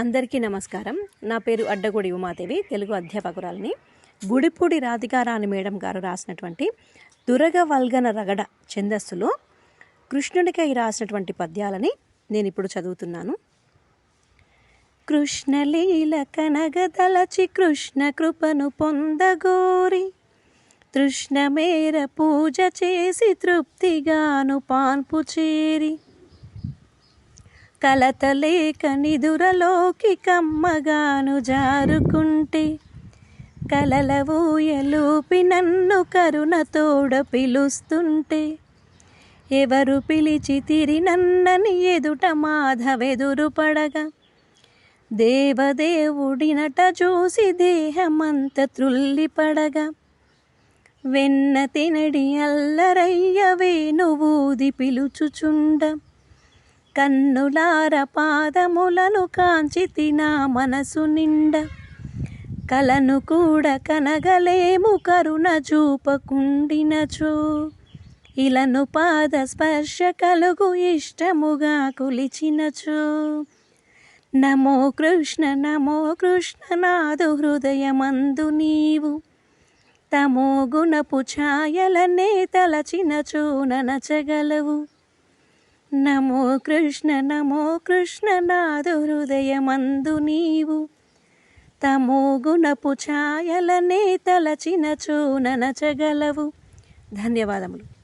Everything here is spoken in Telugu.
అందరికీ నమస్కారం. నా పేరు అడ్డగూడి ఉమాదేవి తెలుగు అధ్యాపకురాలని. గుడిపూడి రాధికారాణి మేడం గారు రాసినటువంటి దురగ వల్గన రగడ ఛందస్సులో కృష్ణుడికై రాసినటువంటి పద్యాలని నేను ఇప్పుడు చదువుతున్నాను. కృష్ణలీల కనగదలచి కృష్ణ కృపను పొందగోరి తృష్ణమేర పూజ చేసి తృప్తిగాను పాన్పు చేరి. కలతలేక నిదురలోకి కమ్మగాను జారుకుంటే కలల ఊయలూపి నన్ను కరుణతోడ పిలుస్తుంటే ఎవరు పిలిచి తిరి నన్నని ఎదుట మాధవెదురు పడగా. దేవదేవుడినట చూసి దేహమంత త్రుల్లిపడగా వెన్న తినడి అల్లరయ్యవే వేణువూది పిలుచుచుండ. కన్నులార పాదములను కాంచి తినా మనసు నిండ. కలను కూడా కనగలేము కరుణ చూపకుండినచో. ఇలను పాద స్పర్శ కలుగు ఇష్టముగా కులిచినచో. నమో కృష్ణ నమో కృష్ణ నాదు హృదయమందు నీవు. తమో గుణపు ఛాయలనే తలచినచో ననచగలవు. నమో కృష్ణ నమో కృష్ణ నాదు హృదయమందు నీవు. తమో గుణపు ఛాయలనే తలచినచో ననచగలవు. ధన్యవాదములు.